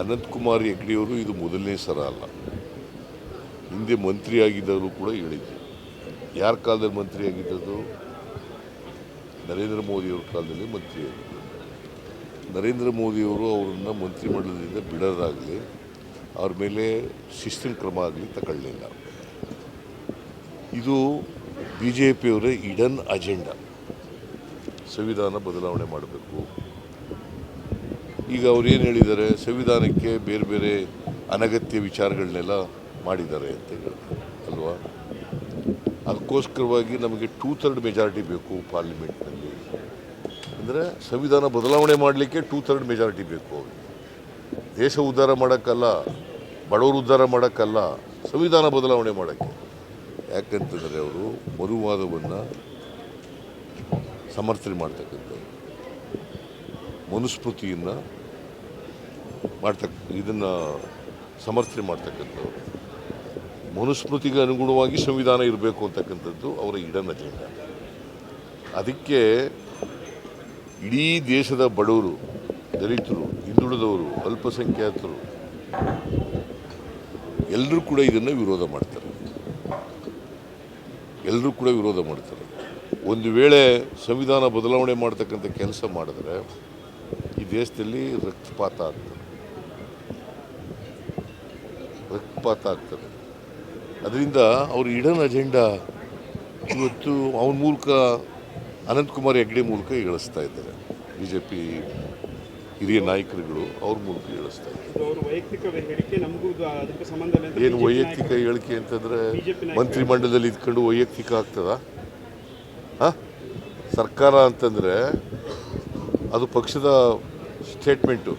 ಅನಂತಕುಮಾರ್ ಹೆಗ್ಡೆಯವರು ಇದು ಮೊದಲನೇ ಸಲ ಅಲ್ಲ. ಹಿಂದೆ ಮಂತ್ರಿ ಆಗಿದ್ದರು ಕೂಡ ಹೇಳಿದ್ರು. ಯಾರ ಕಾಲದಲ್ಲಿ ಮಂತ್ರಿ ಆಗಿದ್ದದ್ದು ನರೇಂದ್ರ ಮೋದಿಯವ್ರ ಕಾಲದಲ್ಲಿ ಮಂತ್ರಿ ಆಗಿದ್ದು ನರೇಂದ್ರ ಮೋದಿಯವರು ಅವರನ್ನು ಮಂತ್ರಿಮಂಡಲದಿಂದ ಬಿಡೋದಾಗಲಿ, ಅವ್ರ ಮೇಲೆ ಶಿಸ್ತಿನ ಕ್ರಮ ಆಗಲಿ ತಗೊಳ್ಳಲಿಲ್ಲ ಇದು ಬಿ ಜೆ ಪಿಯವರ ಇಡನ್ ಅಜೆಂಡಾ. ಸಂವಿಧಾನ ಬದಲಾವಣೆ ಮಾಡಬೇಕು. ಈಗ ಅವ್ರು ಏನು ಹೇಳಿದ್ದಾರೆ? ಸಂವಿಧಾನಕ್ಕೆ ಬೇರೆ ಬೇರೆ ಅನಗತ್ಯ ವಿಚಾರಗಳನ್ನೆಲ್ಲ ಮಾಡಿದ್ದಾರೆ ಅಂತ ಹೇಳ್ತಾರೆ, ಅಲ್ವಾ? ಅದಕ್ಕೋಸ್ಕರವಾಗಿ ನಮಗೆ ಟೂ ಥರ್ಡ್ ಮೆಜಾರಿಟಿ ಬೇಕು ಪಾರ್ಲಿಮೆಂಟ್ನಲ್ಲಿ ಅಂದರೆ ಸಂವಿಧಾನ ಬದಲಾವಣೆ ಮಾಡಲಿಕ್ಕೆ ಟೂ ಥರ್ಡ್ ಮೆಜಾರಿಟಿ ಬೇಕು ದೇಶ ಉದ್ಧಾರ ಮಾಡೋಕ್ಕಲ್ಲ, ಬಡವರು ಉದ್ಧಾರ ಮಾಡೋಕ್ಕಲ್ಲ, ಸಂವಿಧಾನ ಬದಲಾವಣೆ ಮಾಡೋಕ್ಕೆ. ಯಾಕಂತಂದರೆ ಅವರು ಮರುವಾದವನ್ನು ಸಮರ್ಥನೆ ಮಾಡ್ತಕ್ಕಂಥದ್ದು ಮನುಸ್ಮೃತಿಯನ್ನು ಮಾಡ್ತಕ್ಕ ಇದನ್ನು ಸಮರ್ಥನೆ ಮಾಡ್ತಕ್ಕಂಥವ್ರು. ಮನುಸ್ಮೃತಿಗೆ ಅನುಗುಣವಾಗಿ ಸಂವಿಧಾನ ಇರಬೇಕು ಅಂತಕ್ಕಂಥದ್ದು ಅವರ ಇಡನ್ ಅಜೆಂಡ ಅದಕ್ಕೆ ಇಡೀ ದೇಶದ ಬಡವರು, ದಲಿತರು, ಹಿಂದುಳಿದವರು, ಅಲ್ಪಸಂಖ್ಯಾತರು ಎಲ್ಲರೂ ಕೂಡ ಇದನ್ನು ವಿರೋಧ ಮಾಡ್ತಾರೆ. ಎಲ್ಲರೂ ಕೂಡ ವಿರೋಧ ಮಾಡ್ತಾರೆ. ಒಂದು ವೇಳೆ ಸಂವಿಧಾನ ಬದಲಾವಣೆ ಮಾಡ್ತಕ್ಕಂಥ ಕೆಲಸ ಮಾಡಿದ್ರೆ ಈ ದೇಶದಲ್ಲಿ ರಕ್ತಪಾತ ಆಗ್ತದೆ. ರಕ್ತಪಾತ ಆಗ್ತದೆ ಅದರಿಂದ ಅವ್ರ ಇಡನ್ ಅಜೆಂಡಾ ಇವತ್ತು ಅವನ ಮೂಲಕ ಅನಂತಕುಮಾರ್ ಹೆಗ್ಡೆ ಮೂಲಕ ಏಳಿಸ್ತಾ ಇದ್ದಾರೆ. ಬಿ ಜೆ ಪಿ ಹಿರಿಯ ನಾಯಕರುಗಳು ಅವ್ರ ಮೂಲಕ ಏಳಿಸ್ತಾ ಇದ್ದಾರೆ. ಇದು ಅವ್ರ ವೈಯಕ್ತಿಕ ಹೇಳಿಕೆ ನಮಗೂ ಅದಕ್ಕೆ ಸಂಬಂಧ ಇಲ್ಲ ಏನು ವೈಯಕ್ತಿಕ ಹೇಳಿಕೆ ಅಂತಂದರೆ. ಮಂತ್ರಿಮಂಡಲದಲ್ಲಿ ಇದ್ಕೊಂಡು ವೈಯಕ್ತಿಕ ಆಗ್ತದ? ಹಾಂ? ಸರ್ಕಾರ ಅಂತಂದರೆ ಅದು ಪಕ್ಷದ ಸ್ಟೇಟ್ಮೆಂಟು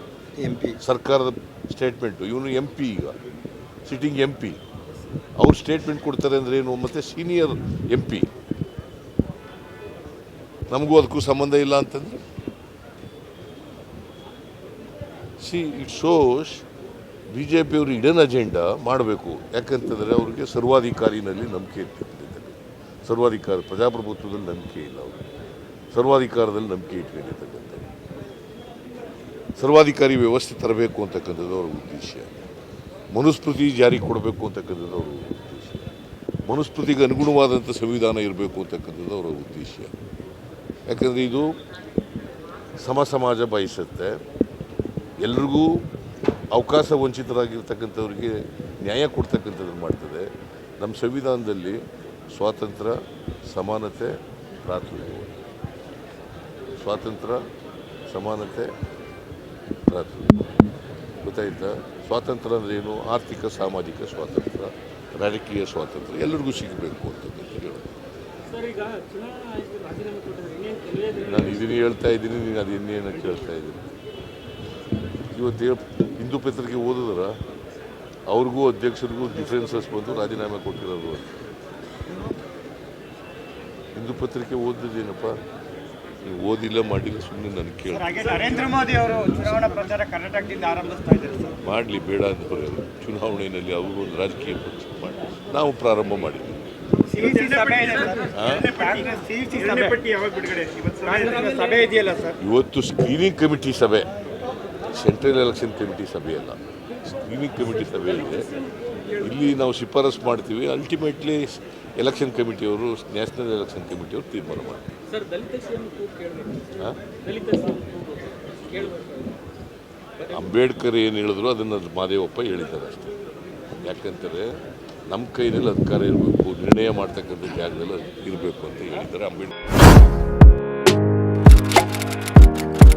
ಎಂ ಪಿ ಸರ್ಕಾರದ ಸ್ಟೇಟ್ಮೆಂಟು ಇವನು ಎಂ ಪಿ ಈಗ. ಸಿಟ್ಟಿಂಗ್ ಎಂ ಪಿ ಅವ್ರು ಸ್ಟೇಟ್ಮೆಂಟ್ ಕೊಡ್ತಾರೆ ಅಂದ್ರೆ ಏನು? ಮತ್ತು ಸೀನಿಯರ್ ಎಂ ಪಿ ನಮಗೂ ಅದಕ್ಕೂ ಸಂಬಂಧ ಇಲ್ಲ ಅಂತಂದ್ರೆ? See it shows B J ಪಿಯವರು ಇಡನ್ ಅಜೆಂಡಾ ಮಾಡಬೇಕು. ಯಾಕಂತಂದರೆ ಅವರಿಗೆ ಸರ್ವಾಧಿಕಾರಿನಲ್ಲಿ ನಂಬಿಕೆ ಇಟ್ಟುಕೊಂಡಿದ್ದಾರೆ ಸರ್ವಾಧಿಕಾರ, ಪ್ರಜಾಪ್ರಭುತ್ವದಲ್ಲಿ ನಂಬಿಕೆ ಇಲ್ಲ ಅವರು ಸರ್ವಾಧಿಕಾರದಲ್ಲಿ ನಂಬಿಕೆ ಇಟ್ಕೊಂಡಿರ್ತಕ್ಕಂಥದ್ದು ಸರ್ವಾಧಿಕಾರಿ ವ್ಯವಸ್ಥೆ ತರಬೇಕು ಅಂತಕ್ಕಂಥದ್ದು ಅವರ ಉದ್ದೇಶ. ಮನುಸ್ಮೃತಿ ಜಾರಿ ಕೊಡಬೇಕು ಅಂತಕ್ಕಂಥದ್ದು ಅವರ ಉದ್ದೇಶ. ಮನುಸ್ಮೃತಿಗೆ ಅನುಗುಣವಾದಂಥ ಸಂವಿಧಾನ ಇರಬೇಕು ಅಂತಕ್ಕಂಥದ್ದು ಅವರ ಉದ್ದೇಶ. ಯಾಕಂದರೆ ಇದು ಸಮ ಸಮಾಜ ಬಯಸುತ್ತೆ. ಎಲ್ರಿಗೂ ಅವಕಾಶ ವಂಚಿತರಾಗಿರ್ತಕ್ಕಂಥವ್ರಿಗೆ ನ್ಯಾಯ ಕೊಡ್ತಕ್ಕಂಥದ್ದು ಮಾಡ್ತದೆ. ನಮ್ಮ ಸಂವಿಧಾನದಲ್ಲಿ ಸ್ವಾತಂತ್ರ್ಯ, ಸಮಾನತೆ ಪ್ರಾಥಮಿಕ ಸ್ವಾತಂತ್ರ್ಯ, ಸಮಾನತೆ ಪ್ರಾಥಮಿಕ ಗೊತ್ತಾಯ್ತಾ ಸ್ವಾತಂತ್ರ್ಯ ಅಂದ್ರೆ ಏನು? ಆರ್ಥಿಕ ಸಾಮಾಜಿಕ ಸ್ವಾತಂತ್ರ್ಯ ರಾಜಕೀಯ ಸ್ವಾತಂತ್ರ್ಯ ಎಲ್ಲರಿಗೂ ಸಿಗಬೇಕು ಅಂತಕ್ಕಂಥ ಹೇಳೋದು. ನಾನು ಇದನ್ನೇ ಹೇಳ್ತಾ ಇದ್ದೀನಿ ನೀನು ಅದು ಇನ್ನೇನು ಕೇಳ್ತಾ ಇದ್ದೀನಿ. ಇವತ್ತು ಹಿಂದೂ ಪತ್ರಿಕೆ ಓದಿದ್ರ ಅವ್ರಿಗೂ ಅಧ್ಯಕ್ಷರಿಗೂ ಡಿಫ್ರೆನ್ಸಸ್ ಬಂದು ರಾಜೀನಾಮೆ ಕೊಟ್ಟಿರೋದು ಹಿಂದೂ ಪತ್ರಿಕೆ ಓದಿದ್ದೇನಪ್ಪ ನೀವು ಓದಿಲ್ಲ ಮಾಡಿಲ್ಲ ಸುಮ್ಮನೆ ನಾನು ಕೇಳಿ ಹಾಗೆ ನರೇಂದ್ರ ಮೋದಿ ಅವರು ಚುನಾವಣಾ ಪ್ರಚಾರ ಕರ್ನಾಟಕದಿಂದ ಆರಂಭಿಸ್ತಾ ಇದ್ದಾರೆ ಸರ್. ಮಾಡಲಿ ಬೇಡ ಅಂದವರು ಚುನಾವಣೆಯಲ್ಲಿ ಅವರು ಒಂದು ರಾಜಕೀಯ ಪಕ್ಷ ಮಾಡಿ. ನಾವು ಪ್ರಾರಂಭ ಮಾಡಿದ್ವಿ. ಸಿಇಸಿ ಸಭೆ ಇದೆ ಸರ್. ಸಿಇಸಿ ಸಭೆ ಪಟ್ಟಿ ಇವತ್ತು ಸಭೆ ಇದೆ. ಕಾಂಗ್ರೆಸ್ನ ಸಭೆ ಇದೆಯಲ್ಲ ಸರ್. ಇವತ್ತು ಸ್ಕ್ರೀನಿಂಗ್ ಕಮಿಟಿ ಸಭೆ. ಸೆಂಟ್ರಲ್ ಎಲೆಕ್ಷನ್ ಕಮಿಟಿ ಸಭೆ ಅಲ್ಲ. ಸ್ಕ್ರೀನಿಂಗ್ ಕಮಿಟಿ ಸಭೆ ಇದೆ. ಇಲ್ಲಿ ನಾವು ಶಿಫಾರಸು ಮಾಡ್ತೀವಿ. ಅಲ್ಟಿಮೇಟ್ಲಿ ಎಲೆಕ್ಷನ್ ಕಮಿಟಿಯವರು ನ್ಯಾಷನಲ್ ಎಲೆಕ್ಷನ್ ಕಮಿಟಿಯವರು ತೀರ್ಮಾನ ಮಾಡ್ತಾರೆ. ಅಂಬೇಡ್ಕರ್ ಏನು ಹೇಳಿದ್ರು ಅದನ್ನು ಮಾದೇವಪ್ಪ ಹೇಳಿದ್ದಾರೆ ಅಷ್ಟೇ. ಯಾಕಂತಾರೆ ನಮ್ಮ ಕೈಯಲ್ಲಿ ಅಧಿಕಾರ ಇರಬೇಕು ನಿರ್ಣಯ ಮಾಡ್ತಕ್ಕಂಥ ಜಾಗದಲ್ಲಿ ಇರಬೇಕು ಅಂತ ಹೇಳಿದ್ದಾರೆ ಅಂಬೇಡ್ಕರ್.